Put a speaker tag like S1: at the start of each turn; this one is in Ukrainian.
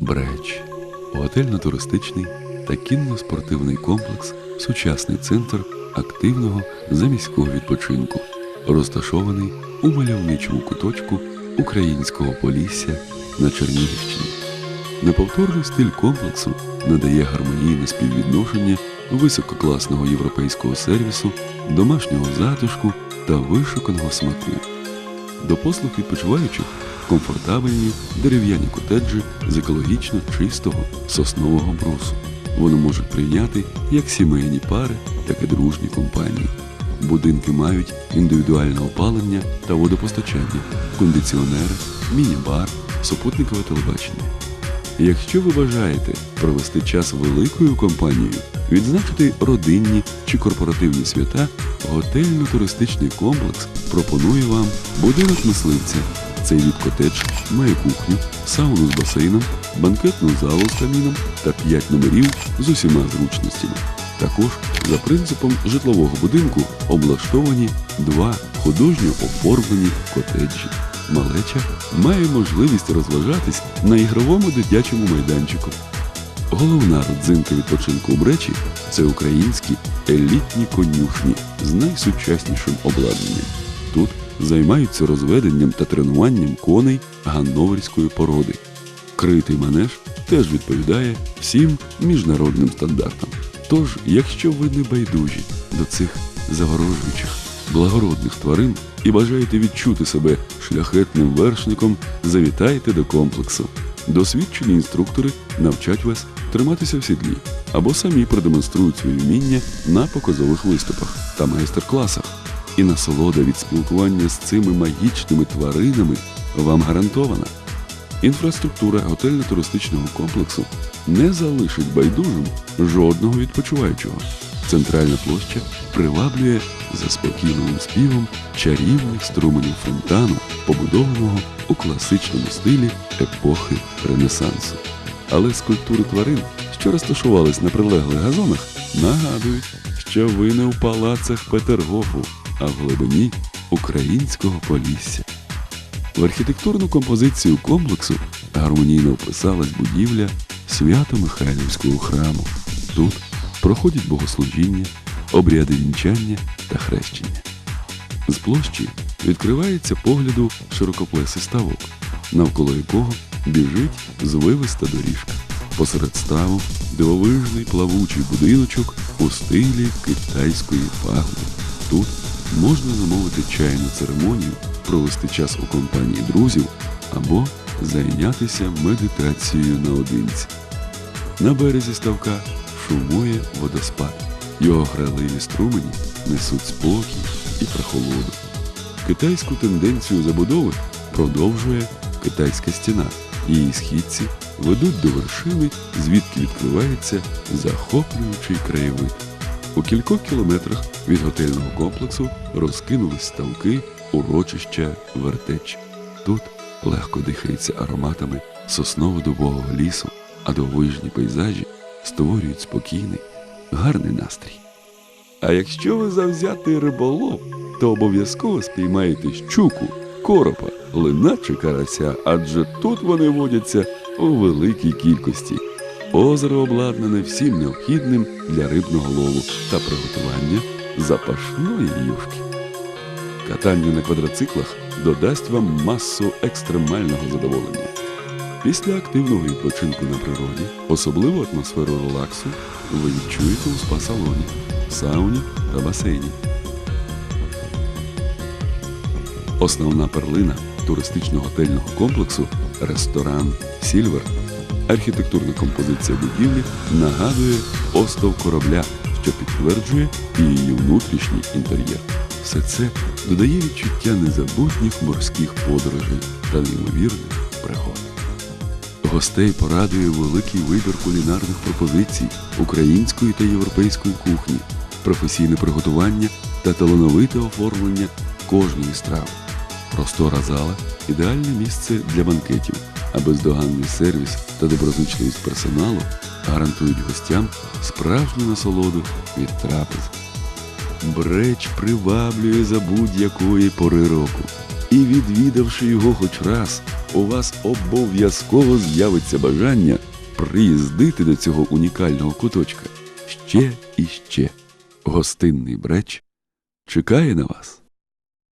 S1: Бреч готельно-туристичний та кінно-спортивний комплекс, сучасний центр активного заміського відпочинку, розташований у мальовничому куточку українського Полісся на Чернігівщині. Неповторний стиль комплексу надає гармонійне співвідношення висококласного європейського сервісу, домашнього затишку та вишуканого смаку. До послуг відпочиваючих комфортабельні дерев'яні котеджі з екологічно чистого соснового брусу. Вони можуть прийняти як сімейні пари, так і дружні компанії. Будинки мають індивідуальне опалення та водопостачання, кондиціонери, міні-бар, супутникове телебачення. Якщо ви бажаєте провести час великою компанією, відзначити родинні чи корпоративні свята, готельно-туристичний комплекс пропонує вам будинок мисливця. Цей від котедж має кухню, сауну з басейном, банкетну залу з каміном та 5 номерів з усіма зручностями. Також за принципом житлового будинку облаштовані два художньо оформлені котеджі. Малеча має можливість розважатись на ігровому дитячому майданчику. Головна родзинка відпочинку у Бречі це українські елітні конюшні з найсучаснішим обладнанням. Тут займаються розведенням та тренуванням коней ганноверської породи. Критий манеж теж відповідає всім міжнародним стандартам. Тож, якщо ви не байдужі до цих заворожуючих, благородних тварин і бажаєте відчути себе шляхетним вершником, завітайте до комплексу. Досвідчені інструктори навчать вас триматися в сідлі або самі продемонструють свої вміння на показових виступах та майстер-класах. І насолода від спілкування з цими магічними тваринами вам гарантована. Інфраструктура готельно-туристичного комплексу не залишить байдужим жодного відпочиваючого. Центральна площа приваблює заспокійливим співом чарівних струменів фонтану, побудованого у класичному стилі епохи Ренесансу. Але скульптури тварин, що розташувались на прилеглих газонах, нагадують, що ви не в палацах Петергофу, а в глибині українського полісся. В архітектурну композицію комплексу гармонійно вписалась будівля Свято-Михайлівського храму. Тут проходять богослужіння, обряди вінчання та хрещення. З площі відкривається погляду широкоплесий ставок, навколо якого біжить звивиста доріжка. Посеред ставу дивовижний плавучий будиночок у стилі китайської пагоди. Тут можна замовити чайну церемонію, провести час у компанії друзів або зайнятися медитацією наодинці. На березі ставка шумує водоспад. Його граливі струмені несуть спокій і прохолоду. Китайську тенденцію забудови продовжує китайська стіна. Її східці ведуть до вершини, звідки відкривається захоплюючий краєвид. У кількох кілометрах від готельного комплексу розкинулись ставки урочища вертеч. Тут легко дихається ароматами сосново-дубового лісу, а дововижні пейзажі створюють спокійний, гарний настрій. А якщо ви завзятий риболов, то обов'язково спіймаєте щуку, коропа, лина чи карася, адже тут вони водяться у великій кількості. Озеро обладнане всім необхідним для рибного лову та приготування запашної юшки. Катання на квадроциклах додасть вам масу екстремального задоволення. Після активного відпочинку на природі, особливу атмосферу релаксу, ви відчуєте у спа-салоні, сауні та басейні. Основна перлина туристично-готельного комплексу ресторан Сільвер. Архітектурна композиція будівлі нагадує остов корабля, що підтверджує і її внутрішній інтер'єр. Все це додає відчуття незабутніх морських подорожей та неймовірних пригод. Гостей порадує великий вибір кулінарних пропозицій української та європейської кухні, професійне приготування та талановите оформлення кожної страви. Простора зала ідеальне місце для банкетів, а бездоганний сервіс та доброзичливість персоналу гарантують гостям справжню насолоду від трапез. Бреч приваблює за будь-якої пори року. І відвідавши його хоч раз, у вас обов'язково з'явиться бажання приїздити до цього унікального куточка ще і ще. Гостинний бреч чекає на вас.